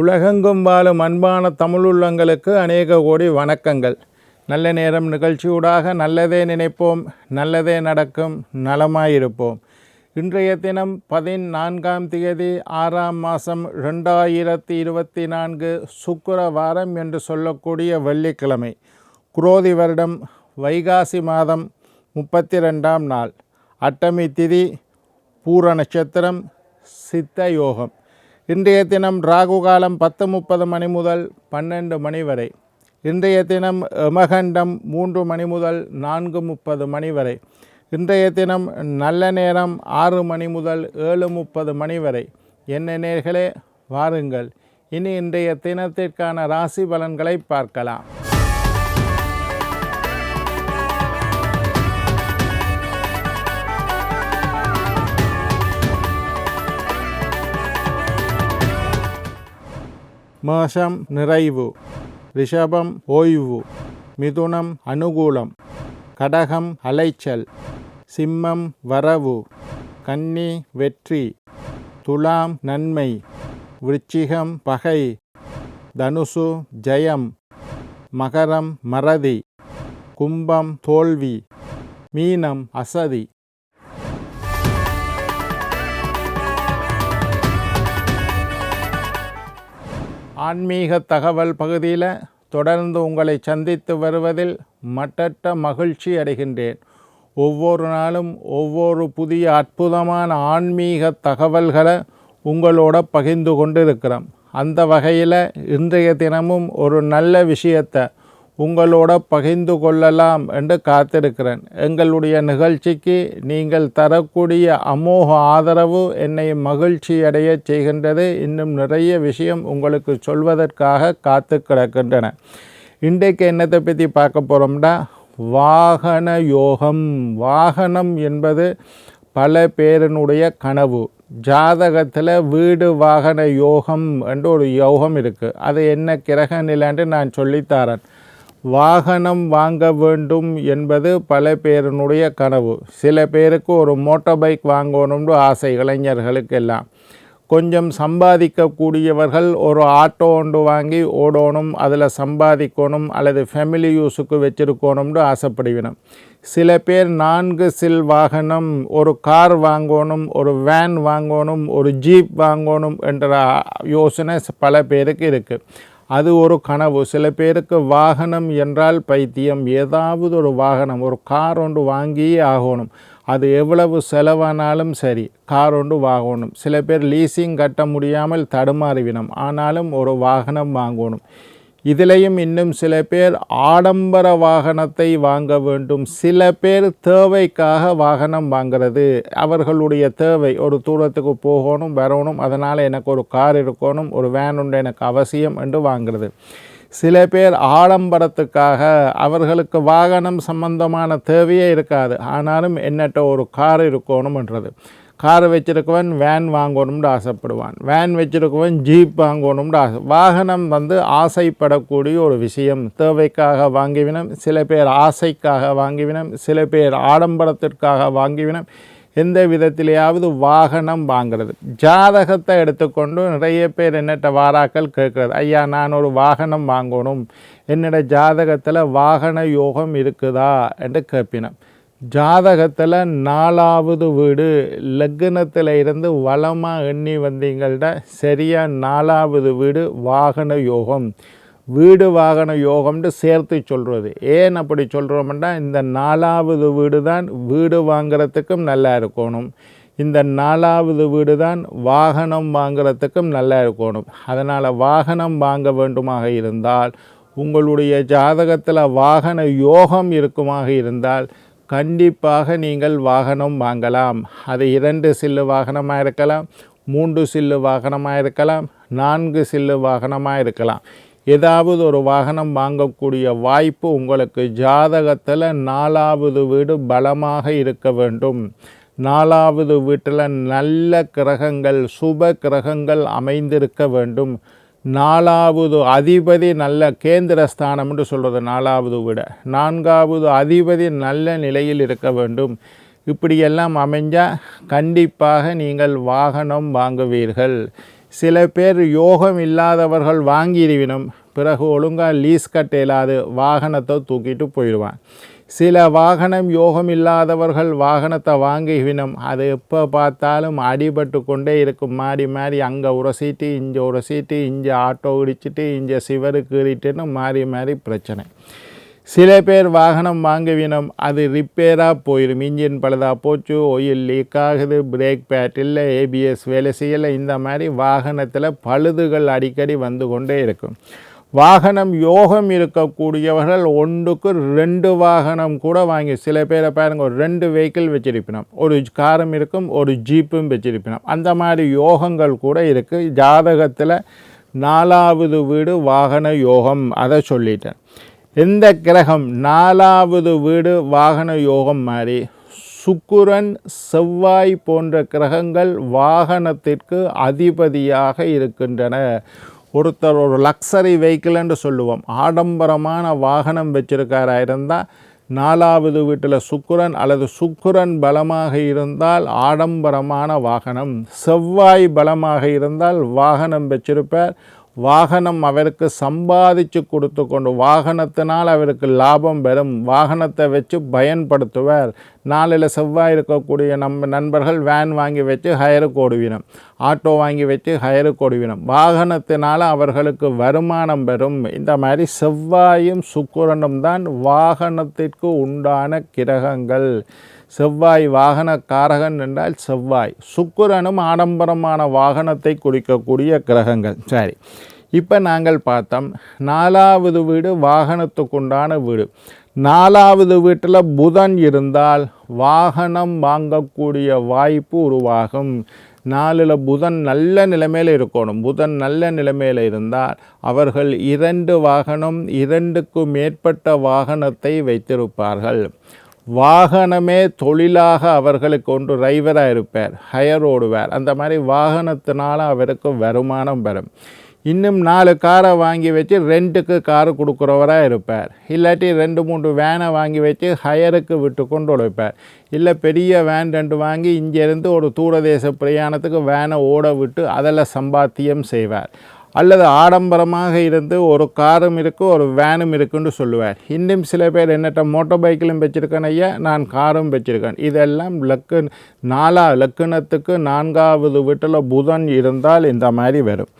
உலகெங்கும் வாழும் அன்பான தமிழுள்ளங்களுக்கு அநேக கோடி வணக்கங்கள். நல்ல நேரம் நிகழ்ச்சியூடாக நல்லதே நினைப்போம் நல்லதே நடக்கும் நலமாயிருப்போம். இன்றைய தினம் பதினான்காம் தேதி ஆறாம் மாதம் ரெண்டாயிரத்தி இருபத்தி நான்கு சுக்கரவாரம் என்று சொல்லக்கூடிய வெள்ளிக்கிழமை குரோதி வருடம் வைகாசி மாதம் முப்பத்தி ரெண்டாம் நாள். அட்டமி திதி பூர நட்சத்திரம் சித்த யோகம். இன்றைய தினம் ராகு காலம் பத்து முப்பது மணி முதல் பன்னெண்டு மணி வரை. இன்றைய தினம் எமகண்டம் மூன்று மணி முதல் நான்கு முப்பது மணி வரை. இன்றைய தினம் நல்ல நேரம் ஆறு மணி முதல் ஏழு முப்பது மணி வரை. என்ன நேர்களே வாருங்கள். இனி இன்றைய தினத்திற்கான ராசி பலன்களை பார்க்கலாம். மேஷம் நிறைவு. ரிஷபம் ஓய்வு. மிதுனம் அனுகூலம். கடகம் அலைச்சல். சிம்மம் வரவு. கன்னி வெற்றி. துலாம் நன்மை. விருச்சிகம் பகை. தனுசு ஜெயம். மகரம் மறதி. கும்பம் தோல்வி. மீனம் அசதி. ஆன்மீக தகவல் பகுதியில் தொடர்ந்து உங்களை சந்தித்து வருவதில் மட்டற்ற மகிழ்ச்சி அடைகின்றேன். ஒவ்வொரு நாளும் ஒவ்வொரு புதிய அற்புதமான ஆன்மீக தகவல்களை உங்களோட பகிர்ந்து கொண்டு இருக்கிறோம் அந்த வகையில் இன்றைய தினமும் ஒரு நல்ல விஷயத்தை உங்களோட பகிர்ந்து கொள்ளலாம் என்று காத்திருக்கிறேன். எங்களுடைய நிகழ்ச்சிக்கு நீங்கள் தரக்கூடிய அமோக ஆதரவு என்னை மகிழ்ச்சியடைய செய்கின்றது. இன்னும் நிறைய விஷயம் உங்களுக்கு சொல்வதற்காக காத்து கிடக்கின்றன. இன்றைக்கு என்னத்தை பற்றி பார்க்க போகிறோம்னா வாகன யோகம். வாகனம் என்பது பல பேரினுடைய கனவு. ஜாதகத்தில் வீடு வாகன யோகம் என்று ஒரு யோகம் இருக்குது அது என்ன கிரக நிலைன்னு நான் சொல்லித்தாரன் வாகனம் வாங்க வேண்டும் என்பது பல பேரினுடைய கனவு. சில பேருக்கு ஒரு மோட்டார் பைக் வாங்கணும்னு ஆசை இளைஞர்களுக்கெல்லாம். கொஞ்சம் சம்பாதிக்கக்கூடியவர்கள் ஒரு ஆட்டோ ஒன்று வாங்கி ஓடணும் அதில் சம்பாதிக்கணும் அல்லது ஃபேமிலி யூஸுக்கு வச்சுருக்கணும்னு ஆசைப்படுவினோம். சில பேர் நான்கு சில் வாகனம் ஒரு கார் வாங்கணும் ஒரு வேன் வாங்கணும் ஒரு ஜீப் வாங்கணும் என்ற யோசனை பல பேருக்கு இருக்குது அது ஒரு கனவு. சில பேருக்கு வாகனம் என்றால் பைத்தியம். ஏதாவது ஒரு வாகனம் ஒரு கார் ஒன்று வாங்கியே ஆகணும். அது எவ்வளவு செலவானாலும் சரி கார் ஒன்று வாங்கணும். சில பேர் லீசிங் கட்ட முடியாமல் தடுமாறிவினம் ஆனாலும் ஒரு வாகனம் வாங்கணும். இதிலையும் இன்னும் சில பேர் ஆடம்பர வாகனத்தை வாங்க வேண்டும். சில பேர் தேவைக்காக வாகனம் வாங்கிறது. அவர்களுடைய தேவை ஒரு தூரத்துக்கு போகணும் வரணும் அதனால் எனக்கு ஒரு கார் இருக்கணும் ஒரு வேன் உண்டு எனக்கு அவசியம் என்று வாங்கிறது. சில பேர் ஆடம்பரத்துக்காக அவர்களுக்கு வாகனம் சம்பந்தமான தேவையே இருக்காது. ஆனாலும் என்னட்ட ஒரு கார் இருக்கணும்ன்றது. கார் வச்சிருக்கவன் வேன் வாங்கணும்னு ஆசைப்படுவான். வேன் வச்சுருக்கவன் ஜீப் வாங்கணும்னு ஆசை வாகனம் வந்து ஆசைப்படக்கூடிய ஒரு விஷயம். தேவைக்காக வாங்கிவினம் சில பேர் ஆசைக்காக வாங்கிவினம் சில பேர் ஆடம்பரத்திற்காக வாங்கிவினம். எந்த விதத்திலேயாவது வாகனம் வாங்கிறது. ஜாதகத்தை எடுத்துக்கொண்டு நிறைய பேர் என்னட்ட வாராக்கள் கேட்குறது. ஐயா நான் ஒரு வாகனம் வாங்கணும். என்னோட ஜாதகத்தில் வாகன யோகம் இருக்குதா? என்று கேட்பினேன் ஜாதகத்தில் நாலாவது வீடு லக்னத்தில் இருந்து வளமாக எண்ணி வந்தீங்கள்ட சரியாக நாலாவது வீடு வாகன யோகம். வீடு வாகன யோகம்னு சேர்த்து சொல்கிறது ஏன் அப்படி சொல்கிறோம்னா இந்த நாலாவது வீடு தான் வீடு வாங்கிறதுக்கும் நல்லா இருக்கணும். இந்த நாலாவது வீடு தான் வாகனம் வாங்கிறதுக்கும் நல்லா இருக்கணும். அதனால் வாகனம் வாங்க வேண்டுமாக இருந்தால் உங்களுடைய ஜாதகத்தில் வாகன யோகம் இருக்குமாக இருந்தால் கண்டிப்பாக நீங்கள் வாகனம் வாங்கலாம். அது இரண்டு சில்லு வாகனமாக இருக்கலாம் மூன்று சில்லு வாகனமாக இருக்கலாம் நான்கு சில்லு வாகனமாக இருக்கலாம். ஏதாவது ஒரு வாகனம் வாங்கக்கூடிய வாய்ப்பு உங்களுக்கு ஜாதகத்தில் நாலாவது வீடு பலமாக இருக்க வேண்டும். நாலாவது வீட்டில் நல்ல கிரகங்கள் சுப கிரகங்கள் அமைந்திருக்க வேண்டும். நாலாவது அதிபதி நல்ல கேந்திர ஸ்தானம் என்று சொல்கிறது நாலாவது விட. நான்காவது அதிபதி நல்ல நிலையில் இருக்க வேண்டும். இப்படியெல்லாம் அமைஞ்சால் கண்டிப்பாக நீங்கள் வாகனம் வாங்குவீர்கள். சில பேர் யோகம் இல்லாதவர்கள் வாங்கிடுவினும் பிறகு ஒழுங்காக லீஸ் கட்ட இல்லாது வாகனத்தை தூக்கிட்டு போயிடுவான் சில வாகனம் யோகம் இல்லாதவர்கள் வாகனத்தை வாங்குகினம் அது எப்போ பார்த்தாலும் அடிபட்டு கொண்டே இருக்கும். மாறி மாறி அங்கே உரசிட்டு இங்கே உரசிட்டு இங்கே ஆட்டோ இடிச்சிட்டு இங்கே சிவரு கீறிட்டுன்னு மாறி மாறி பிரச்சனை. சில பேர் வாகனம் வாங்குவினம் அது ரிப்பேராக போயிடும் இன்ஜின் பழுதாக போச்சு ஒயில் லீக் ஆகுது பிரேக் பேட் இல்லை ஏபிஎஸ் வேலை செய்யலை. இந்த மாதிரி வாகனத்தில் பழுதுகள் அடிக்கடி வந்து கொண்டே இருக்கும். வாகனம் யோகம் இருக்கக்கூடியவர்கள் ஒன்றுக்கு ரெண்டு வாகனம் கூட வாங்கி சில பேரை பாருங்கள் ஒரு ரெண்டு வெஹிக்கிள் வச்சிருப்பினோம். ஒரு காரும் இருக்கும் ஒரு ஜீப்பும் வச்சிருப்பினோம். அந்த மாதிரி யோகங்கள் கூட இருக்குது ஜாதகத்தில் நாலாவது வீடு வாகன யோகம் அதை சொல்லிட்டேன். எந்த கிரகம் நாலாவது வீடு வாகன யோகம் மாதிரி சுக்குரன் செவ்வாய் போன்ற கிரகங்கள் வாகனத்திற்கு அதிபதியாக இருக்கின்றன. ஒருத்தர் ஒரு லக்ஸரி வெஹிக்கிள்னு சொல்லுவோம். ஆடம்பரமான வாகனம் வச்சிருக்காரா இருந்தால் நாலாவது வீட்டில் சுக்குரன் அல்லது சுக்குரன் பலமாக இருந்தால் ஆடம்பரமான வாகனம். செவ்வாய் பலமாக இருந்தால் வாகனம் வச்சிருப்பார். வாகனம் அவருக்கு சம்பாதிச்சு கொடுத்து கொண்டு வாகனத்தினால் அவருக்கு லாபம் பெறும். வாகனத்தை வச்சு பயன்படுத்துவார். நாளில் செவ்வாய் இருக்கக்கூடிய நம்ம நண்பர்கள் வேன் வாங்கி வச்சு ஹயருக்கு ஓடுவினம் ஆட்டோ வாங்கி வச்சு ஹயருக்கு ஓடுவினம் வாகனத்தினால் அவர்களுக்கு வருமானம் பெறும். இந்த மாதிரி செவ்வாயும் சுக்குரனும் தான் வாகனத்திற்கு உண்டான கிரகங்கள். செவ்வாய் வாகன காரகன் என்றால் செவ்வாய். சுக்கிரனும் ஆடம்பரமான வாகனத்தை குறிக்கக்கூடிய கிரகங்கள். சரி. இப்போ நாங்கள் பார்த்தோம் நாலாவது வீடு வாகனத்துக்குண்டான வீடு. நாலாவது வீட்டில் புதன் இருந்தால் வாகனம் வாங்கக்கூடிய வாய்ப்பு உருவாகும். நாலில் புதன் நல்ல நிலைமையில் இருக்கணும். புதன் நல்ல நிலைமையில் இருந்தால் அவர்கள் இரண்டு வாகனம் இரண்டுக்கு மேற்பட்ட வாகனத்தை வைத்திருப்பார்கள். வாகனமே தொழிலாக அவர்களுக்கு ஒன்று டிரைவராக இருப்பார் ஹயர் ஓடுவார். அந்த மாதிரி வாகனத்தினால அவருக்கு வருமானம் பெறும் இன்னும் நாலு காரை வாங்கி வச்சு ரெண்ட்டுக்கு காரு கொடுக்குறவராக இருப்பார். இல்லாட்டி ரெண்டு மூன்று வேனை வாங்கி வச்சு ஹயருக்கு விட்டு கொண்டு உழைப்பார் இல்லை பெரிய வேன் ரெண்டு வாங்கி இங்கேருந்து ஒரு தூரதேச பிரயாணத்துக்கு வேனை ஓட விட்டு அதில் சம்பாத்தியம் செய்வார். அல்லது ஆடம்பரமாக இருந்து ஒரு காரும் இருக்குது ஒரு வேனும் இருக்குன்னு சொல்லுவார். இன்னும் சில பேர் என்னட்ட மோட்டார் பைக்கிலும் வச்சுருக்கேன் ஐயா நான் காரும் வச்சுருக்கேன். இதெல்லாம் லக்கு நாலா லக்கணத்துக்கு நான்காவது வீட்டில் புதன் இருந்தால் இந்த மாதிரி வரும்.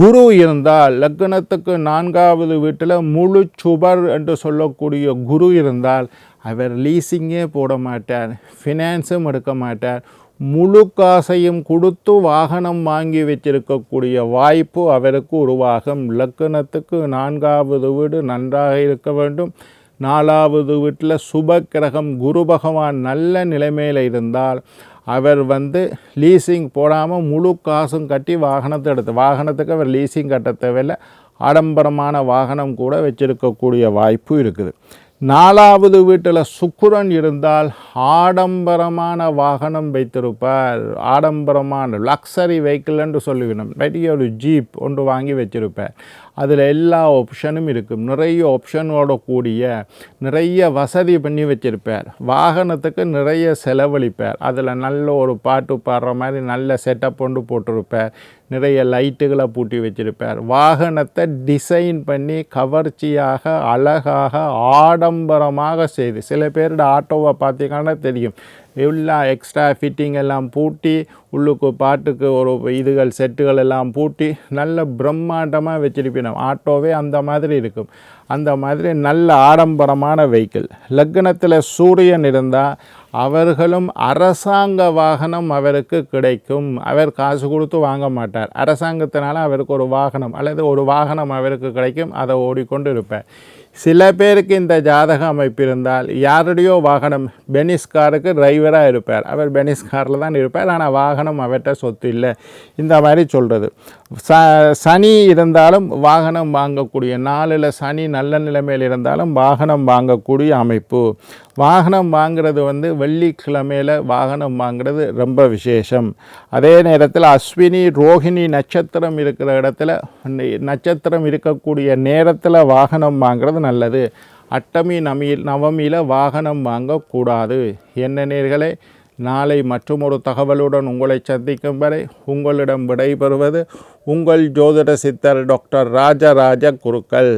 குரு இருந்தால் லக்னத்துக்கு நான்காவது வீட்டில் முழு சுபர் என்று சொல்லக்கூடிய குரு இருந்தால் அவர் லீசிங்கே போட மாட்டார் ஃபினான்ஸும் எடுக்க மாட்டார். முழு காசையும் கொடுத்து வாகனம் வாங்கி வச்சிருக்கக்கூடிய வாய்ப்பு அவருக்கு உருவாகும். லக்கணத்துக்கு நான்காவது வீடு நன்றாக இருக்க வேண்டும். நாலாவது வீட்டில் சுப கிரகம் குரு பகவான் நல்ல நிலைமையில் இருந்தால் அவர் வந்து லீசிங் போடாமல் முழு காசும் கட்டி வாகனத்தை எடுத்து வாகனத்துக்கு அவர் லீசிங் கட்ட தேவையில்லை. ஆடம்பரமான வாகனம் கூட வச்சிருக்கக்கூடிய வாய்ப்பு இருக்குது. நாலாவது வீட்டில் சுக்குரன் இருந்தால் ஆடம்பரமான வாகனம் வைத்திருப்பார். ஆடம்பரமான லக்ஸரி வெஹிக்கிள் என்று சொல்லுவினோம் பெரிய ஒரு ஜீப் ஒன்று வாங்கி வச்சிருப்பார். அதில் எல்லா ஆப்ஷனும் இருக்கும். நிறைய ஆப்ஷனோட கூடிய நிறைய வசதி பண்ணி வச்சுருப்பார். வாகனத்துக்கு நிறைய செலவழிப்பார். அதில் நல்ல ஒரு பாட்டு பாடுற மாதிரி நல்ல செட்டப் கொண்டு போட்டிருப்பார். நிறைய லைட்டுகளை பூட்டி வச்சிருப்பார். வாகனத்தை டிசைன் பண்ணி கவர்ச்சியாக அழகாக ஆடம்பரமாக செய்து சில பேரோட ஆட்டோவை பார்த்தீங்கன்னா தெரியும். எல்லாம் எக்ஸ்ட்ரா ஃபிட்டிங் எல்லாம் பூட்டி உள்ளுக்கு பாட்டுக்கு ஒரு இதுகள் செட்டுகள் எல்லாம் பூட்டி நல்ல பிரம்மாண்டமாக வச்சிருப்பினோம். ஆட்டோவே அந்த மாதிரி இருக்கும். அந்த மாதிரி நல்ல ஆடம்பரமான வெஹிக்கிள் லக்னத்தில் சூரியன் இருந்தால் அவர்களும் அரசாங்க வாகனம் அவருக்கு கிடைக்கும். அவர் காசு கொடுத்து வாங்க மாட்டார். அரசாங்கத்தினால அவருக்கு ஒரு வாகனம் அல்லது ஒரு வாகனம் அவருக்கு கிடைக்கும். அதை ஓடிக்கொண்டு இருப்பார் சில பேருக்கு இந்த ஜாதக அமைப்பு இருந்தால் யாருடையோ வாகனம் பெனிஸ் காருக்கு டிரைவராக இருப்பார். அவர் பெனிஸ் காரில் தான் இருப்பார். ஆனால் வாகனம் அவர்கிட்ட சொத்து இல்லை. இந்த மாதிரி சொல்கிறது ச சனி இருந்தாலும் வாகனம் வாங்கக்கூடிய நாளில் சனி நல்ல நிலைமையில் இருந்தாலும் வாகனம் வாங்கக்கூடிய அமைப்பு. வாகனம் வாங்குறது வந்து வெள்ளிக்கிழமையில் வாகனம் வாங்கிறது ரொம்ப விசேஷம். அதே நேரத்தில் அஸ்வினி ரோஹிணி நட்சத்திரம் இருக்கிற இடத்துல நட்சத்திரம் இருக்கக்கூடிய நேரத்தில் வாகனம் வாங்குறது நல்லது. அட்டமி நமியில் நவமியில் வாகனம் வாங்கக்கூடாது. என்ன நேர்களே நாளை மற்றுமொரு தகவலுடன் உங்களை சந்திக்கும் வரை உங்களிடம் விடைபெறுவது உங்கள் ஜோதிட சித்தர் டாக்டர் ராஜராஜ குருக்கள்.